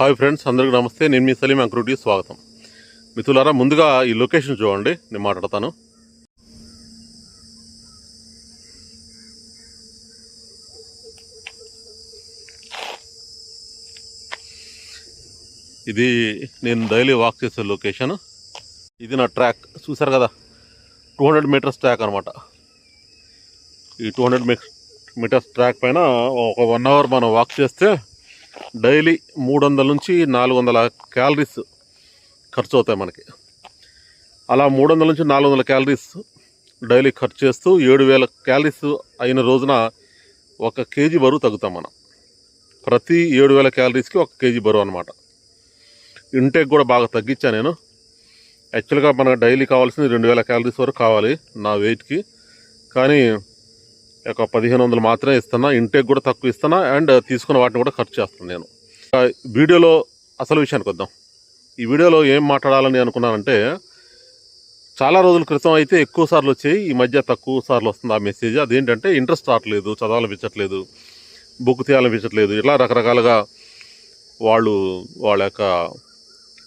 Hi friends అందరికీ నమస్తే. నేను మీ సలీం అంక్రూటి స్వాగతం. మిత్రులారా ముందుగా ఈ లొకేషన్ చూడండి. నేను మాట్లాడతాను. ఇది నేను డైలీ వాక్ చేసే లొకేషన్. ఇది నా ట్రాక్. చూసారు కదా? టూ హండ్రెడ్ మీటర్స్ ట్రాక్ అనమాట ఈ టూ హండ్రెడ్ మీటర్స్ ట్రాక్ పైన ఒక వన్ అవర్ మనం వాక్ చేస్తే డైలీ మూడు వందల నుంచి నాలుగు వందల క్యాలరీస్ ఖర్చు అవుతాయి మనకి. అలా మూడు వందల నుంచి నాలుగు వందల క్యాలరీస్ డైలీ ఖర్చు చేస్తూ ఏడు వేల క్యాలరీస్ అయిన రోజున ఒక కేజీ బరువు తగ్గుతాం మనం. ప్రతి ఏడు వేల క్యాలరీస్కి ఒక కేజీ బరువు అనమాట ఇంటేక్ కూడా బాగా తగ్గించా నేను. యాక్చువల్గా మనకు డైలీ కావాల్సింది రెండు వేల క్యాలరీస్ వరకు కావాలి నా వెయిట్కి. కానీ ఒక పదిహేను వందలు మాత్రమే ఇస్తున్నా ఇంటేక్ కూడా తక్కువ ఇస్తున్నా అండ్ తీసుకున్న వాటిని కూడా ఖర్చు చేస్తాను నేను. వీడియోలో అసలు విషయానికి వద్దాం. ఈ వీడియోలో ఏం మాట్లాడాలని అనుకున్నానంటే చాలా రోజుల క్రితం అయితే ఎక్కువ సార్లు వచ్చాయి ఈ మధ్య తక్కువ సార్లు వస్తుంది ఆ మెసేజ్ అదేంటంటే ఇంట్రెస్ట్ రావట్లేదు చదవాలనిపించట్లేదు బుక్ తీయాలనిపించట్లేదు ఇట్లా రకరకాలుగా వాళ్ళు వాళ్ళ యొక్క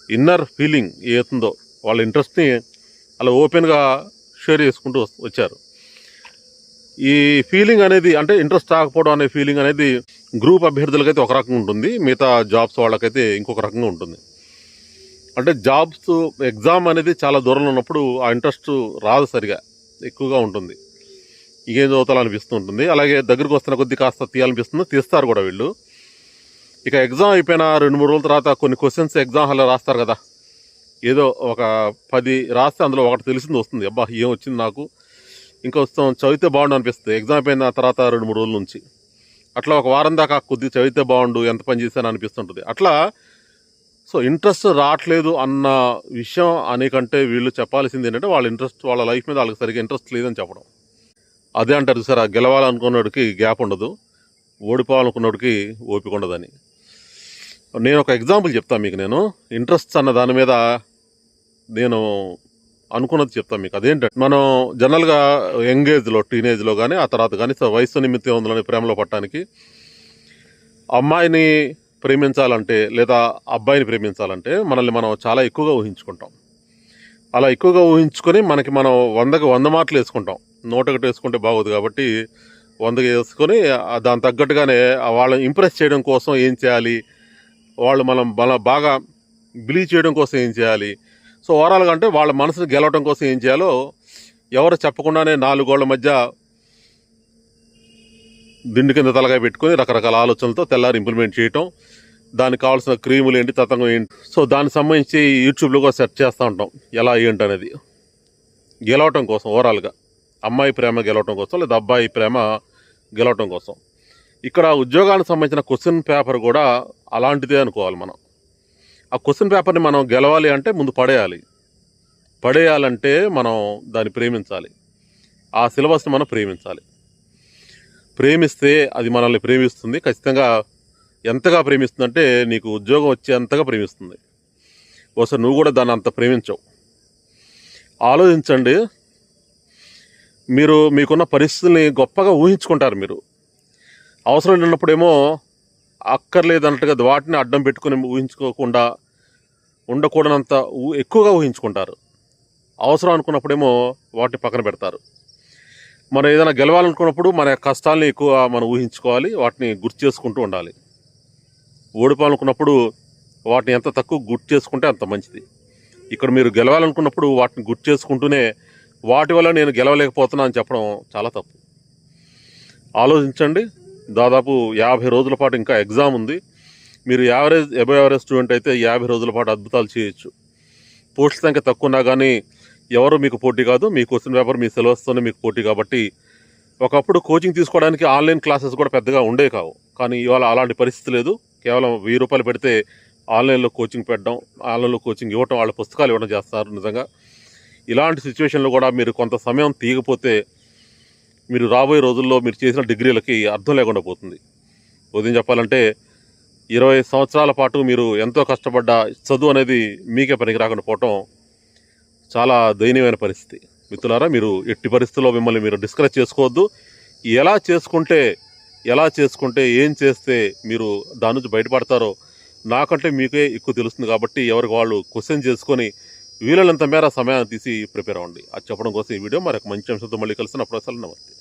ఇన్నర్ ఫీలింగ్ ఏతుందో వాళ్ళ ఇంట్రెస్ట్ని అలా ఓపెన్గా షేర్ చేసుకుంటూ వచ్చారు. ఈ ఫీలింగ్ అనేది అంటే ఇంట్రెస్ట్ రాకపోవడం అనే ఫీలింగ్ అనేది గ్రూప్ అభ్యర్థులకైతే ఒక రకంగా ఉంటుంది. మిగతా జాబ్స్ వాళ్ళకైతే ఇంకొక రకంగా ఉంటుంది. అంటే జాబ్స్ ఎగ్జామ్ అనేది చాలా దూరంలో ఉన్నప్పుడు ఆ ఇంట్రెస్ట్ రాదు సరిగా. ఎక్కువగా ఉంటుంది. ఇంకేం చదువుతాలనిపిస్తూ ఉంటుంది. అలాగే దగ్గరకు వస్తున్న కొద్దీ కాస్త తీయాలనిపిస్తుంది. తీస్తారు కూడా వీళ్ళు. ఇక ఎగ్జామ్ అయిపోయిన రెండు మూడు రోజుల తర్వాత కొన్ని క్వశ్చన్స్ ఎగ్జామ్ హాల్లో రాస్తారు కదా. ఏదో ఒక పది రాస్తే అందులో ఒకటి తెలిసింది వస్తుంది. అబ్బా ఏం వచ్చింది నాకు? ఇంకా వస్తాం చదివితే బాగుండు అనిపిస్తుంది. ఎగ్జామ్ అయిన తర్వాత రెండు మూడు రోజుల నుంచి. అట్లా ఒక వారం దాకా కొద్దిగా చదివితే బాగుండు ఎంత పని చేశాను అనిపిస్తుంటుంది. అట్లా సో ఇంట్రెస్ట్ రావట్లేదు అన్న విషయం అనేకంటే వీళ్ళు చెప్పాల్సింది ఏంటంటే వాళ్ళ ఇంట్రెస్ట్ వాళ్ళ లైఫ్ మీద వాళ్ళకి సరిగ్గా ఇంట్రెస్ట్ లేదని చెప్పడం. అదే అంటారు సార్ గెలవాలనుకున్నోడికి గ్యాప్ ఉండదు ఓడిపోవాలనుకున్నోడికి ఓపిక ఉండదని. నేను ఒక ఎగ్జాంపుల్ చెప్తాను మీకు నేను. ఇంట్రెస్ట్ అన్న దాని మీద నేను అనుకున్నది చెప్తాం మీకు. అదేంటంటే మనం జనరల్గా యంగ్ ఏజ్లో టీనేజ్లో కానీ ఆ తర్వాత కానీ వయసు నిమిత్తం ఉందని ప్రేమలో పట్టడానికి అమ్మాయిని ప్రేమించాలంటే లేదా అబ్బాయిని ప్రేమించాలంటే మనల్ని మనం చాలా ఎక్కువగా ఊహించుకుంటాం. అలా ఎక్కువగా ఊహించుకొని మనకి మనం వందకి వంద మాటలు వేసుకుంటాం. నూటొకటి వేసుకుంటే బాగోదు కాబట్టి వందకి వేసుకొని దాని తగ్గట్టుగానే వాళ్ళని ఇంప్రెస్ చేయడం కోసం ఏం చేయాలి? వాళ్ళు మనం మన బాగా బిలీవ్ చేయడం కోసం ఏం చేయాలి? సో ఓవరాల్గా అంటే వాళ్ళ మనసును గెలవడం కోసం ఏం చేయాలో ఎవరు చెప్పకుండానే నాలుగోళ్ళ మధ్య దిండు కింద తలగా పెట్టుకొని రకరకాల ఆలోచనలతో తెల్లారి ఇంప్లిమెంట్ చేయటం దానికి కావాల్సిన క్రీములు ఏంటి తతంగం ఏంటి. సో దానికి సంబంధించి యూట్యూబ్లో కూడా సెర్చ్ చేస్తూ ఉంటాం ఎలా ఏంటి అనేది. గెలవటం కోసం ఓవరాల్గా అమ్మాయి ప్రేమ గెలవటం కోసం లేదా అబ్బాయి ప్రేమ గెలవటం కోసం. ఇక్కడ ఉద్యోగానికి సంబంధించిన క్వశ్చన్ పేపర్ కూడా అలాంటిదే అనుకోవాలి మనం. ఆ క్వశ్చన్ పేపర్ని మనం గెలవాలి అంటే ముందు పడేయాలి. పడేయాలంటే మనం దాన్ని ప్రేమించాలి. ఆ సిలబస్ని మనం ప్రేమించాలి. ప్రేమిస్తే అది మనల్ని ప్రేమిస్తుంది. ఖచ్చితంగా ఎంతగా ప్రేమిస్తుందంటే నీకు ఉద్యోగం వచ్చేంతగా ప్రేమిస్తుంది. ఒకసారి నువ్వు కూడా దాన్ని అంత ప్రేమించవు. ఆలోచించండి. మీరు మీకున్న పరిస్థితుల్ని గొప్పగా ఊహించుకుంటారు మీరు. అవసరం లేనప్పుడేమో అక్కర్లేదన్నట్టుగా వాటిని అడ్డం పెట్టుకుని ఊహించుకోకుండా ఉండకూడనంత ఊ- ఎక్కువగా ఊహించుకుంటారు. అవసరం అనుకున్నప్పుడేమో వాటిని పక్కన పెడతారు. మనం ఏదైనా గెలవాలనుకున్నప్పుడు మన కష్టాలని ఎక్కువ మనం ఊహించుకోవాలి వాటిని గుర్తు చేసుకుంటూ ఉండాలి. ఓడిపోవాలనుకున్నప్పుడు వాటిని ఎంత తక్కువ గుర్తు చేసుకుంటే అంత మంచిది. ఇక్కడ మీరు గెలవాలనుకున్నప్పుడు వాటిని గుర్తు చేసుకుంటూనే వాటి వల్ల నేను గెలవలేకపోతున్నా అని చెప్పడం చాలా తప్పు. ఆలోచించండి. దాదాపు యాభై రోజుల పాటు ఇంకా ఎగ్జామ్ ఉంది. మీరు యావరేజ్ ఎబో యావరేజ్ స్టూడెంట్ అయితే యాభై రోజుల పాటు అద్భుతాలు చేయొచ్చు. పోస్ట్ సంఖ్య తక్కువ ఉన్నా కానీ ఎవరు మీకు పోటీ కాదు మీ క్వశ్చన్ పేపర్ మీ సిలబస్తోనే మీకు పోటీ కాబట్టి ఒకప్పుడు కోచింగ్ తీసుకోవడానికి ఆన్లైన్ క్లాసెస్ కూడా పెద్దగా ఉండే కావు. కానీ ఇవాళ అలాంటి పరిస్థితి లేదు. కేవలం వెయ్యి రూపాయలు పెడితే ఆన్లైన్లో కోచింగ్ పెట్టడం ఆన్లైన్లో కోచింగ్ ఇవ్వటం వాళ్ళ పుస్తకాలు ఇవ్వడం చేస్తారు నిజంగా. ఇలాంటి సిచ్యువేషన్లో కూడా మీరు కొంత సమయం తీయకపోతే మీరు రాబోయే రోజుల్లో మీరు చేసిన డిగ్రీలకి అర్థం లేకుండా పోతుంది. ఉదయం చెప్పాలంటే ఇరవై సంవత్సరాల పాటు మీరు ఎంతో కష్టపడ్డ చదువు అనేది మీకే పనికి రాకుండా పోవటం చాలా దయనీయమైన పరిస్థితి. మిత్రులారా మీరు ఎట్టి పరిస్థితుల్లో మిమ్మల్ని మీరు డిస్కరేజ్ చేసుకోవద్దు. ఎలా చేసుకుంటే ఎలా చేసుకుంటే ఏం చేస్తే మీరు దాని నుంచి బయటపడతారో నాకంటే మీకే ఎక్కువ తెలుస్తుంది కాబట్టి ఎవరికి వాళ్ళు క్వశ్చన్ చేసుకొని వీలైనంత మేర సమయాన్ని తీసి ప్రిపేర్ అవ్వండి. అది చెప్పడం కోసం ఈ వీడియో. మరొక మంచి అంశంతో మళ్ళీ కలిసిన అప్పుడు అసలు నమస్తే